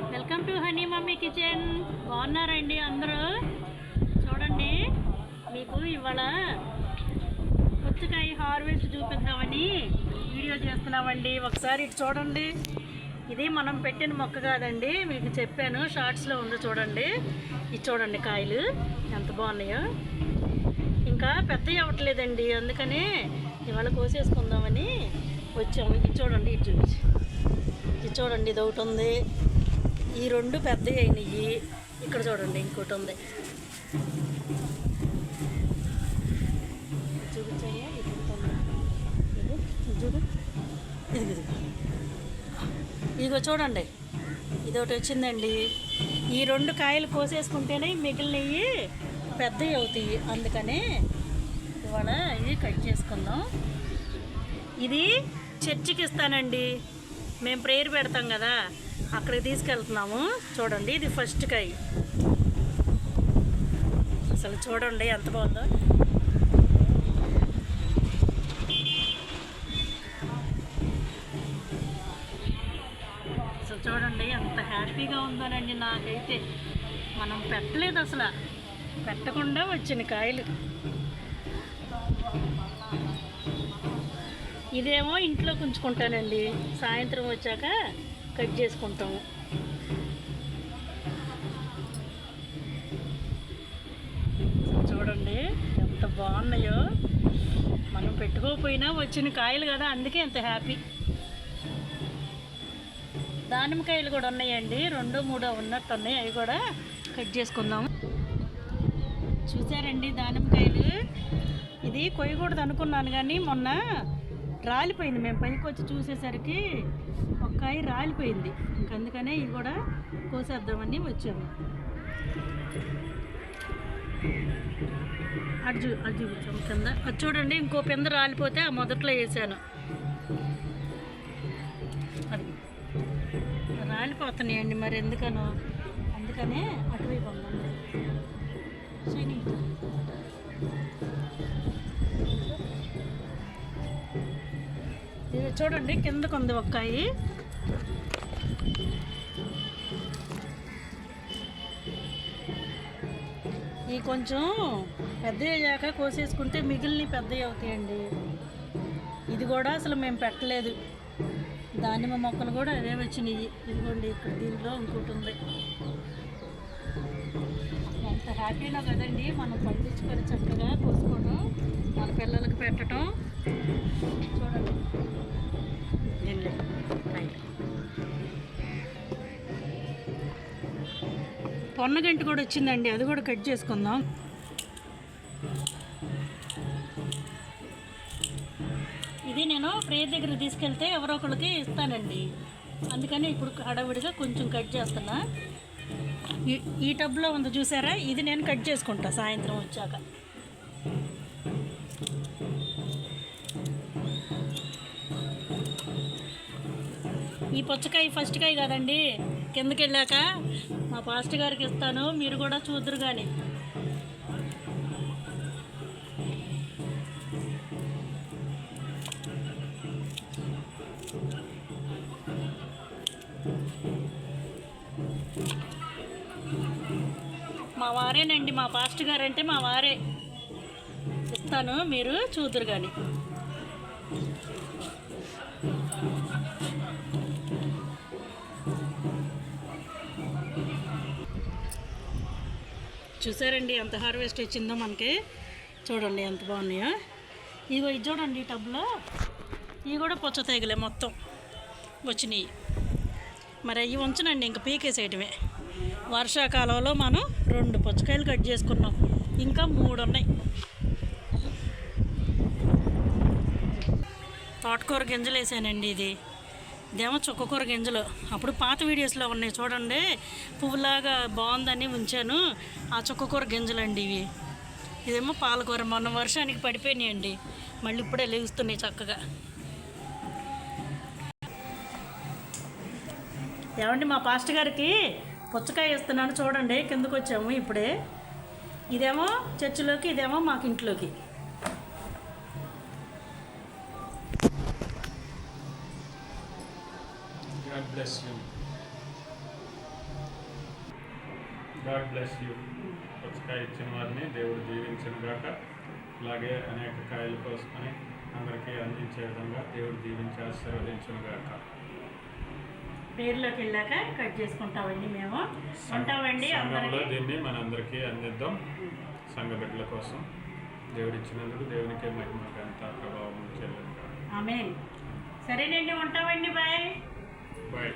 Welcome to honey mummy kitchen. బాగున్నారండి అందరూ? చూడండి మీకు ఇవాళ పుచ్చకాయ హార్వెస్ట్ చూపిద్దామని వీడియో చేస్తున్నామండి. ఒకసారి ఇటు చూడండి. ఇది మనం పెట్టిన మొక్క కాదండి మీకు చెప్పాను. షార్ట్స్లో ఉంది చూడండి. ఇది చూడండి కాయలు ఎంత బాగున్నాయో. ఇంకా పెద్దవి అవ్వట్లేదండి అందుకని ఇవాళ కోసేసుకుందామని వచ్చాము. ఇది చూడండి ఇది చూపించి. ఇది చూడండి ఇది ఒకటి ఉంది. ఈ రెండు పెద్దవి అయినాయి. ఇక్కడ చూడండి ఇంకోటి ఉంది. చూపించాయా? చూడు ఇది ఇదిగో చూడండి. ఇది ఒకటి వచ్చిందండి. ఈ రెండు కాయలు కోసేసుకుంటేనే మిగిలినవి పెద్దవి అవుతాయి. అందుకని ఇవాళ ఇవి కట్ చేసుకుందాం. ఇది చర్చికి ఇస్తానండి మేము ప్రేయర్ పెడతాం కదా. అక్కడికి తీసుకెళ్తున్నాము. చూడండి ఇది ఫస్ట్ కాయ అసలు చూడండి ఎంత బాగుందో. అసలు చూడండి ఎంత హ్యాపీగా ఉందోనండి నాకైతే. మనం పెట్టలేదు అసలు. పెట్టకుండా వచ్చిన కాయలు. ఇదేమో ఇంట్లో ఉంచుకుంటానండి సాయంత్రం వచ్చాక కట్ చేసుకుంటాము. చూడండి ఎంత బాగున్నాయో. మనం పెట్టుకోకపోయినా వచ్చిన కాయలు కదా అందుకే ఎంత హ్యాపీ. దానిమ్మకాయలు కూడా ఉన్నాయండి. రెండో మూడో ఉన్నట్టు ఉన్నాయి. అవి కూడా కట్ చేసుకుందాం చూసారండి దానిమ్మకాయలు ఇది కొయ్యకూడదు అనుకున్నాను కానీ మొన్న రాలిపోయింది. మేము పైకి వచ్చి చూసేసరికి కాయ రాలిపోయింది. ఇంక అందుకనే ఇది కూడా కోసేద్దామని వచ్చాము. అటు చూ అటు చూపించాము కింద. అది చూడండి ఇంకో పింద రాలిపోతే ఆ మొదట్లో వేసాను. అది రాలిపోతున్నాయండి మరి ఎందుకనో. అందుకనే అటువైపు శని చూడండి కిందకు ఉంది ఒక్కాయి ఈ కొంచెం పెద్ద అయ్యాక కోసేసుకుంటే మిగిలిన పెద్దవి అవుతాయండి. ఇది కూడా అసలు మేము పెట్టలేదు. దానిమ్మ మొక్కలు కూడా అవే వచ్చినాయి. ఇదిగోండి ఇక్కడ దీనిలో ఇంకోటి ఉంది. ఎంత హ్యాపీనో కదండి మనం పండించుకొని చక్కగా కోసుకోవడం మన పిల్లలకు పెట్టడం. చూడండి. పొన్నగంటి కూడా వచ్చిందండి. అది కూడా కట్ చేసుకుందాం. ఇది నేను ప్రేయర్ దగ్గర తీసుకెళ్తే ఎవరో ఒకరికి ఇస్తానండి. అందుకని ఇప్పుడు హడావిడిగా కొంచెం కట్ చేస్తున్నా. ఈ ఈ టబ్లో ఉంది చూసారా? ఇది నేను కట్ చేసుకుంటా సాయంత్రం వచ్చాక. ఈ పుచ్చకాయ ఫస్ట్ కాయ కదండి. కిందకి వెళ్ళాక మా పాస్టర్ గారికి ఇస్తాను. మీరు కూడా చూద్దరు కానీ మా వారేనండి. మా పాస్టర్ గారు అంటే మా వారే. ఇస్తాను. మీరు చూద్దరు కానీ చూసారండి ఎంత హార్వెస్ట్ వచ్చిందో మనకి. చూడండి ఎంత బాగున్నాయో. ఇగో ఇది చూడండి ఈ టబ్లో. ఇవి కూడా పుచ్చ తెగలే మొత్తం. వచ్చినాయి. మరి అవి ఉంచనండి ఇంకా పీకేసేయటమే. వర్షాకాలంలో మనం రెండు పుచ్చకాయలు కట్ చేసుకున్నాం. ఇంకా మూడు ఉన్నాయి తోటకూర గింజలు వేసానండి ఇది. ఇదేమో చుక్కకూర గింజలు. అప్పుడు పాత వీడియోస్లో ఉన్నాయి చూడండి. పువ్వులాగా బాగుందని ఉంచాను. ఆ చుక్కకూర గింజలు అండి ఇవి. ఇదేమో పాలకూర. మొన్న వర్షానికి పడిపోయినాయండి. మళ్ళీ ఇప్పుడే లేగుస్తున్నాయి చక్కగా. ఏమండి మా పాస్టర్ గారికి పుచ్చకాయ ఇస్తున్నాను చూడండి. కిందకు వచ్చాము ఇప్పుడే. ఇదేమో చర్చిలోకి ఇదేమో మాకు ఇంట్లోకి bless you. God bless you పుచ్చకాయ ఇచ్చిన వారిని దేవుడు దీవించిన గాక. అలాగే అనేక కాయల కోసుకొని అందరికీ అందించే విధంగా దేవుడు దీవించి ఆశీర్వదించిన గాక. పేర్లోకి వెళ్ళాక కట్ చేసుకుంటామండి మేము. ఉంటామండి సంఘంలో అందరికీ. దీన్ని మనందరికీ అందిద్దాం. సంఘ బిడ్డల కోసం దేవుడు ఇచ్చినందుకు దేవునికే మహిమ గంత ప్రభావం చెల్లింది ఆమె సరేనండి ఉంటామండి బాయ్. బాయ్